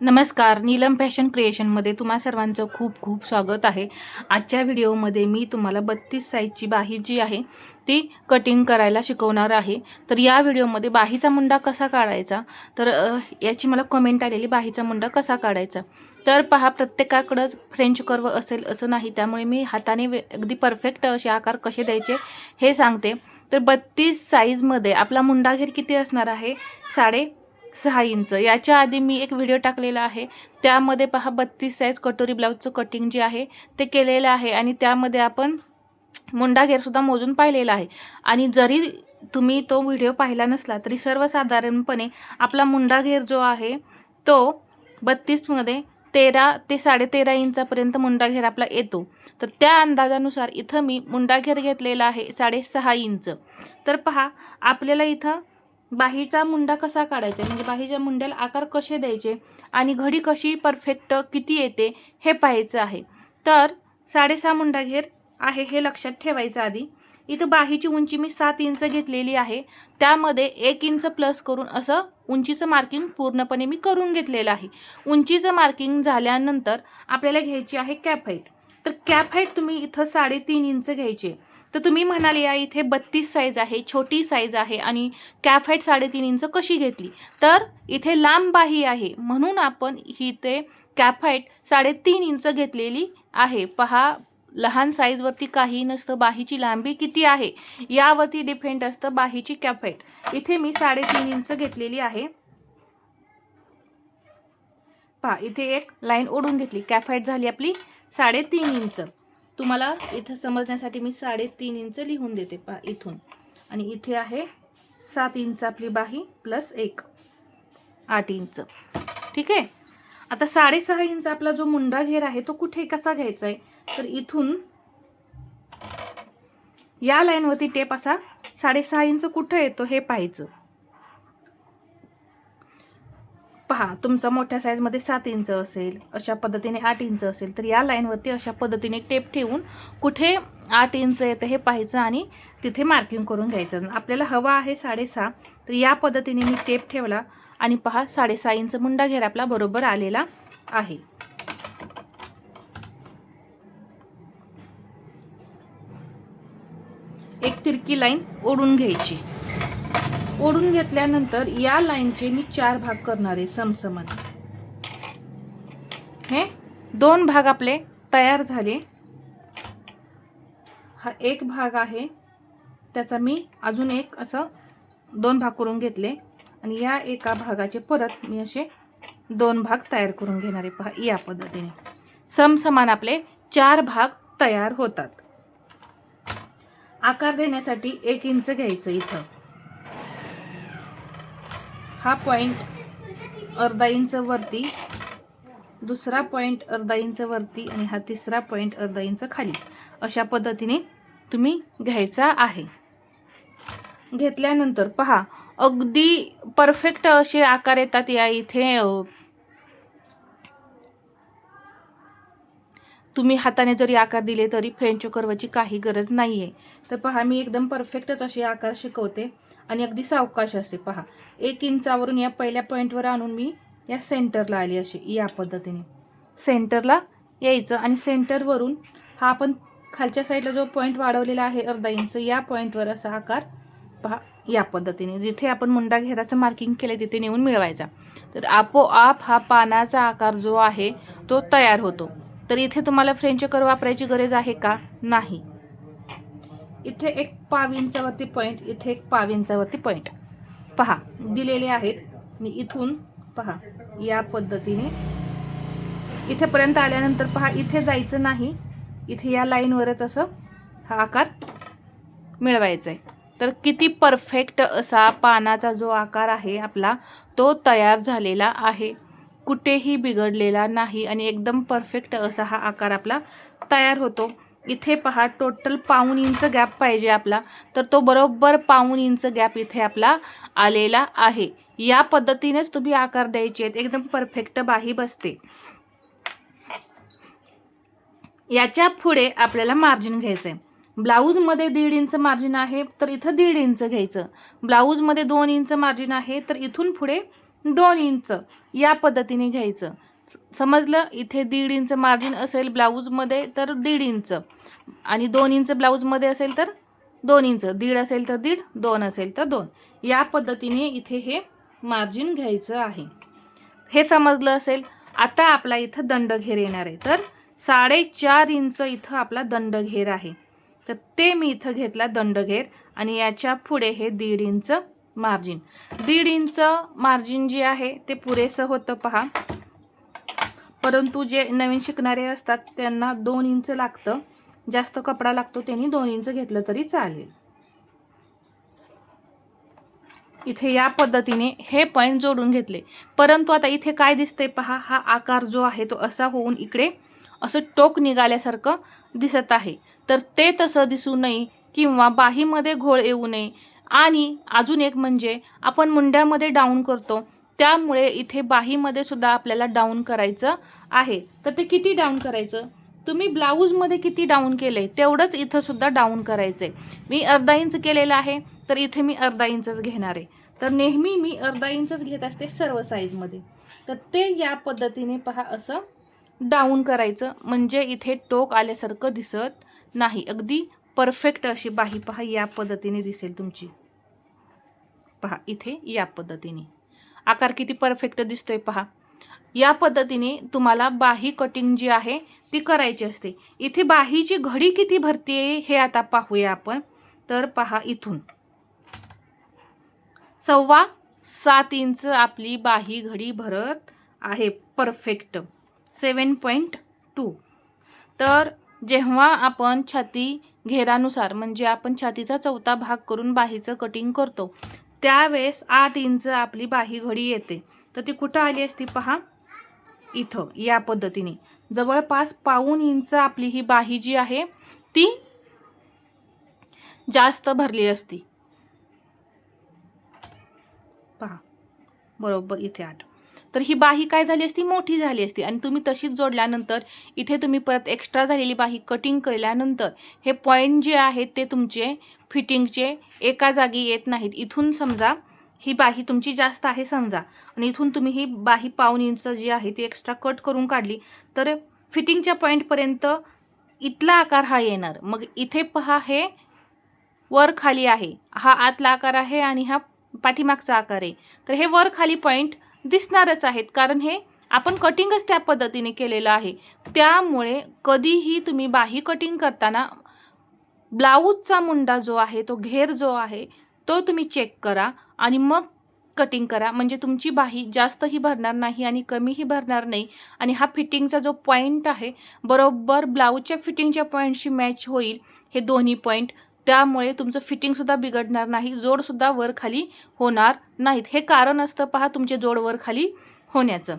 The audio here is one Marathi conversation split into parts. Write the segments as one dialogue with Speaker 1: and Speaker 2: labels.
Speaker 1: नमस्कार नीलम फॅशन क्रिएशनमध्ये तुम्हा सर्वांचं खूप खूप स्वागत आहे. आजच्या व्हिडिओमध्ये मी तुम्हाला बत्तीस साईजची बाही जी आहे ती कटिंग करायला शिकवणार आहे. तर या व्हिडिओमध्ये बाहीचा मुंडा कसा काढायचा? तर याची मला कमेंट आलेली बाहीचा मुंडा कसा काढायचा? तर पहा प्रत्येकाकडंच फ्रेंच कर्व असेल असं नाही त्यामुळे मी हाताने वे अगदी परफेक्ट असे आकार कसे द्यायचे हे सांगते. तर बत्तीस साईजमध्ये आपला मुंडा घेर किती असणार आहे? साडे सहा इंच. याच्या आधी मी एक व्हिडिओ टाकलेला आहे. त्यामध्ये पहा बत्तीस साईज कटोरी ब्लाऊजचं कटिंग जे आहे ते केलेलं आहे. आणि त्यामध्ये आपण मुंडा घेरसुद्धा मोजून पाहिलेला आहे. आणि जरी तुम्ही तो व्हिडिओ पाहिला नसला तरी सर्वसाधारणपणे आपला मुंडा घेर जो आहे तो बत्तीसमध्ये तेरा ते साडेतेरा इंचापर्यंत मुंडा घेर आपला येतो. तर त्या अंदाजानुसार इथं मी मुंडा घेर घेतलेला आहे साडेसहा इंच. तर पहा आपल्याला इथं बाहीचा मुंडा कसा काढायचा? म्हणजे बाहीच्या मुंड्याला आकार कसे द्यायचे? आणि घडी कशी परफेक्ट किती येते? हे पाहायचं आहे. तर साडेसहा मुंडा घेर आहे हे लक्षात ठेवायचं आधी. इथं बाहीची उंची मी सात इंच घेतलेली आहे. त्यामध्ये एक इंच प्लस करून असं उंचीचं मार्किंग पूर्णपणे मी करून घेतलेलं आहे. उंचीचं मार्किंग झाल्यानंतर आपल्याला घ्यायची आहे कॅप हाईट तर कॅप हाईट तुम्ही इथं साडेतीन इंच घ्यायची. तर तुम्ही म्हणाल या इथे बत्तीस साईज आहे छोटी साईज आहे आणि कॅप हाईट साडेतीन इंच कशी घेतली? तर इथे लांब बाही आहे. म्हणून आपण ही ते कॅप हाईट साडेतीन इंच घेतलेली आहे. पहा लहान साईजवरती काही नसतं बाहीची लांबी किती आहे? यावरती डिपेंड असतं बाहीची कॅप हाईट इथे मी साडेतीन इंच घेतलेली आहे. पहा इथे एक लाईन ओढून घेतली. कॅप हाईट झाली आपली साडेतीन इंच. तुम्हाला इथं समजण्यासाठी मी साडेतीन इंच लिहून देते पा इथून. आणि इथे आहे सात इंच आपली बाही प्लस एक. आठ इंच. ठीक आहे? आता साडेसहा इंच आपला जो मुंडा घेर आहे तो कुठे कसा घ्यायचा आहे तर इथून या लाईनवरती टेप असा साडेसहा इंच कुठं येतो हे पाहायचं. पहा तुमचा मोठ्या साईजमध्ये सात इंच असेल अशा पद्धतीने आठ इंच असेल तर या लाईनवरती अशा पद्धतीने टेप ठेवून कुठे आठ इंच येतं हे पाहायचं आणि तिथे मार्किंग करून घ्यायचं. आपल्याला हवा आहे साडेसहा तर या पद्धतीने मी टेप ठेवला आणि पहा साडेसहा इंच मुंडा घेर आपला बरोबर आलेला आहे. एक तिरकी लाईन ओढून घ्यायची. ओढून घेतल्यानंतर या लाईनचे मी चार भाग करणार आहे समसमान. हे दोन भाग आपले तयार झाले. हा एक भाग आहे. त्याचा मी अजून एक असं दोन भाग करून घेतले. आणि या एका भागाचे परत मी असे दोन भाग तयार करून घेणार आहे. पहा या पद्धतीने. समसमान आपले चार भाग तयार होतात. आकार देण्यासाठी एक इंच घ्यायचं इथं. हा पॉईंट अर्धा इंच वरती दुसरा पॉईंट अर्धा इंच वरती आणि हा तिसरा पॉईंट अर्धा इंच खाली. अशा पद्धतीने तुम्ही घ्यायचा आहे. घेतल्यानंतर पहा अगदी परफेक्ट असे आकार येतात या इथे तुम्ही हाताने जरी आकार दिले तरी फ्रेंच कर्वची काही गरज नाही आहे तर पहा मी एकदम परफेक्टच असे आकार शिकवते आणि अगदी सावकाश असे. पहा एक इंचावरून या पहिल्या पॉईंटवर आणून मी या सेंटरला आली अशी या पद्धतीने. सेंटरला यायचं आणि सेंटरवरून हा आपण खालच्या साईडला जो पॉईंट वाढवलेला आहे अर्धा इंच या पॉईंटवर असा आकार पहा या पद्धतीने. जिथे आपण मुंडा घेराचं मार्किंग केलं तिथे नेऊन मिळवायचा. तर आपोआप हा पानाचा आकार जो आहे तो तयार होतो. तर इथे तुम्हाला फ्रेंच कर वापरायची गरज आहे का? नाही. इथे एक पाव इंचावरती पॉईंट इथे एक पाव इंचावरती पॉईंट पहा दिलेले आहेत. आणि इथून पहा या पद्धतीने. इथेपर्यंत आल्यानंतर पहा इथे जायचं नाही. इथे या लाईनवरच असं हा आकार मिळवायचा आहे तर किती परफेक्ट असा पानाचा जो आकार आहे आपला तो तयार झालेला आहे. कुठेही बिघडलेला नाही आणि एकदम परफेक्ट असा हा आकार आपला तयार होतो. इथे पहा टोटल पाऊन इंच गॅप पाहिजे आपला. तर तो बरोबर पाऊन इंच गॅप इथे आपला आलेला आहे. या पद्धतीनेच तुम्ही आकार द्यायचे आहेत. एकदम परफेक्ट बाही बसते. याच्यापुढे आपल्याला मार्जिन घ्यायचं आहे ब्लाऊजमध्ये दीड इंच मार्जिन आहे तर इथं दीड इंच घ्यायचं. ब्लाऊजमध्ये दोन इंच मार्जिन आहे तर इथून पुढे दोन इंच या पद्धतीने घ्यायचं. समजलं? इथे दीड इंच मार्जिन असेल ब्लाऊजमध्ये तर दीड इंच. आणि दोन इंच ब्लाऊजमध्ये असेल तर दोन इंच. दीड असेल तर दीड दोन असेल तर दोन. या पद्धतीने इथे हे मार्जिन घ्यायचं आहे. हे समजलं असेल? आता आपला इथं दंडघेर येणार आहे. तर साडेचार इंच इथं आपला दंडघेर आहे. तर ते मी इथं घेतला दंडघेर आणि याच्यापुढे हे दीड इंच मार्जिन. दीड इंच मार्जिन जे आहे ते पुरेसं होतं पहा. परंतु जे नवीन शिकणारे असतात त्यांना दोन इंच लागतं. जास्त कपडा लागतो त्यांनी दोन इंच घेतलं तरी चालेल. इथे या पद्धतीने हे पॉईंट जोडून घेतले. परंतु आता इथे काय दिसतंय पहा हा आकार जो आहे तो असा होऊन इकडे असं टोक निघाल्यासारखं दिसत आहे. तर ते तसं दिसू नये किंवा बाहीमध्ये घोळ येऊ नये. आणि अजून एक म्हणजे आपण मुंड्यामध्ये डाऊन करतो. त्यामुळे इथे बाहीमध्ये सुद्धा आपल्याला डाऊन करायचं आहे. तर ते किती डाऊन करायचं? तुम्ही ब्लाऊजमध्ये किती डाऊन केले तेवढंच इथं सुद्धा डाऊन करायचं. आहे मी अर्धा इंच केलेलं आहे तर इथे मी अर्धा इंचच घेणार आहे. तर नेहमी मी अर्धा इंचच घेत असते सर्व साईजमध्ये तर ते या पद्धतीने पहा असं डाऊन करायचं. म्हणजे इथे टोक आल्यासारखं दिसत नाही. अगदी परफेक्ट अशी बाही पहा या पद्धतीने दिसेल तुमची. पहा इथे या पद्धतीने. आकार किती परफेक्ट दिसतोय पहा. या पद्धतीने तुम्हाला बाही कटिंग जी आहे ती करायची असते. इथे बाहीची घडी किती भरते हे आता पाहूया आपण. तर पहा इथून. सव्वा सात इंच आपली बाही घडी भरत आहे परफेक्ट. सेवन पॉईंट टू. तर जेव्हा आपण छाती घेरानुसार म्हणजे आपण छातीचा चौथा भाग करून बाहीचं कटिंग करतो त्यावेळेस आठ इंच आपली बाही घडी येते. तर ती कुठं आली असती पहा. इथं या पद्धतीने. जवळपास पाऊन इंच आपली ही बाही जी आहे ती जास्त भरली असती. पहा. बरोबर इथे आठ. तर ही बाही काय झाली असती? मोठी झाली असती. आणि तुम्ही तशीच जोडल्यानंतर इथे तुम्ही परत एक्स्ट्रा झालेली बाही कटिंग केल्यानंतर हे पॉईंट जे आहेत ते तुमचे फिटिंगचे एका जागी येत नाहीत. इथून समजा ही बाही तुमची जास्त आहे समजा. आणि इथून तुम्ही ही बाही पाऊन इंच जी आहे ती एक्स्ट्रा कट करून काढली तर फिटिंगच्या पॉईंटपर्यंत इथला आकार हा येणार. मग इथे पहा हे वर खाली आहे. हा आतला आकार आहे आणि हा पाठीमागचा आकार आहे. तर हे वर खाली पॉईंट दिसणारच आहेत. कारण हे आपण कटिंगच त्या पद्धतीने केलेलं आहे. त्यामुळे कधीही तुम्ही बाही कटिंग करताना ब्लाऊजचा मुंडा जो आहे तो घेर जो आहे तो तुम्ही चेक करा आणि मग कटिंग करा. म्हणजे तुमची बाही जास्तही भरणार नाही आणि कमीही भरणार नाही. आणि हा फिटिंगचा जो पॉईंट आहे बरोबर ब्लाऊजच्या फिटिंगच्या पॉईंटशी मॅच होईल. हे दोन्ही पॉईंट त्यामुळे तुमचं फिटिंगसुद्धा बिघडणार नाही जोडसुद्धा वर खाली होणार नाहीत. हे कारण असतं पहा तुमचे जोड वर खाली होण्याचं.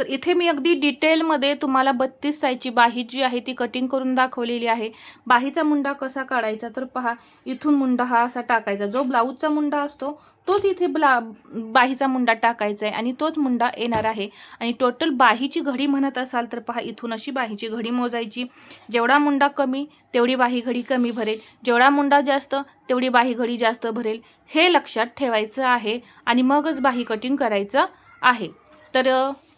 Speaker 1: तर इथे मी अगदी डिटेलमध्ये तुम्हाला बत्तीस साईजची बाही जी आहे ती कटिंग करून दाखवलेली आहे. बाहीचा मुंडा कसा काढायचा तर पहा इथून मुंडा हा असा टाकायचा. जो ब्लाऊजचा मुंडा असतो तोच इथे ब्ला बाहीचा मुंडा टाकायचा आहे आणि तोच मुंडा येणार आहे. आणि टोटल बाहीची घडी म्हणत असाल तर पहा इथून अशी बाहीची घडी मोजायची. जेवढा मुंडा कमी तेवढी बाही घडी कमी भरेल. जेवढा मुंडा जास्त तेवढी बाही घडी जास्त भरेल. हे लक्षात ठेवायचं आहे आणि मगच बाही कटिंग करायचं आहे. तर